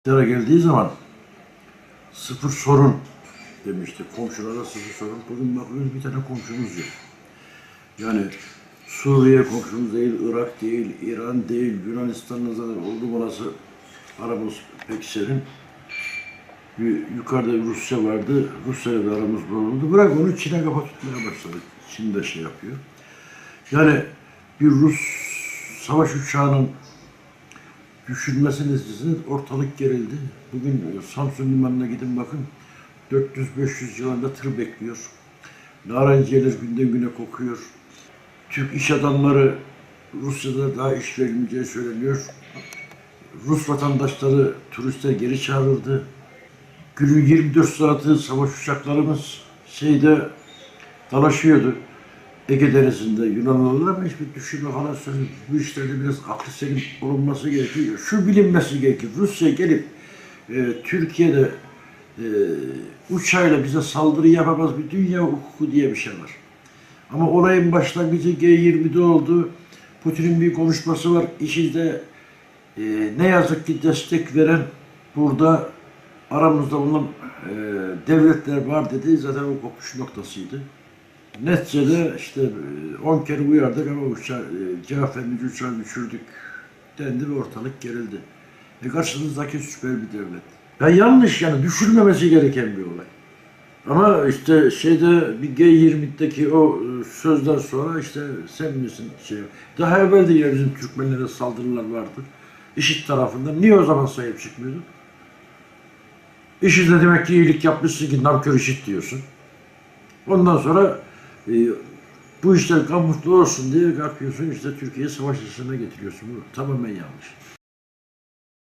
İktidara geldiği zaman sıfır sorun demişti. Komşulara sıfır sorun. Bugün bakıyoruz bir tane komşumuz yok. Yani Suriye komşumuz değil, Irak değil, İran değil, Yunanistan'la zaten oldu burası aramız pek serin. Bir, yukarıda Rusya vardı. Rusya'yla da aramız bozuldu. Bırak onu Çin'e kafa tutmaya başladı. Çin de şey yapıyor. Yani bir Rus savaş uçağının düşürmesi neticesinde ortalık gerildi. Bugün e, Samsun Limanı'na gidin bakın. 400-500 civarında tır bekliyor. Narenciyeler günden güne kokuyor. Türk iş adamları Rusya'da daha iş verilmeyeceği söyleniyor. Rus vatandaşları, turistler geri çağrıldı. Günün 24 saati savaş uçaklarımız şeyde dalaşıyordu. Ege Denizi'nde Yunanlılar ama hiçbir düşünme söylüyor. Bu işlerde biraz aklı selim olunması gerekiyor. Şu bilinmesi gerekiyor. Rusya gelip e, Türkiye'de e, uçağıyla bize saldırı yapamaz bir dünya hukuku diye bir şey var. Ama olayın başlangıcı G20'de oldu. Putin'in bir konuşması var. İşinde e, ne yazık ki destek veren burada aramızda bulunan e, devletler var dedi. Zaten o kopuş noktasıydı. Neticede işte e, 10 kere uyardık ama uçağı, e, cevap vermeyince uçağı düşürdük dendi ve ortalık gerildi. E karşınızdaki süper bir devlet. Ya yanlış yani düşürmemesi gereken bir olay. Ama işte şeyde bir G20'deki o e, sözden sonra işte sen misin şey. Daha evvel de ya bizim Türkmenlere saldırılar vardı. IŞİD tarafından. Niye o zaman sahip çıkmıyordun? IŞİD'e demek ki iyilik yapmışsın ki namkör IŞİD diyorsun. Ondan sonra e, bu işler kamufle olsun diye kalkıyorsun işte Türkiye savaş işine getiriyorsun. Bu tamamen yanlış.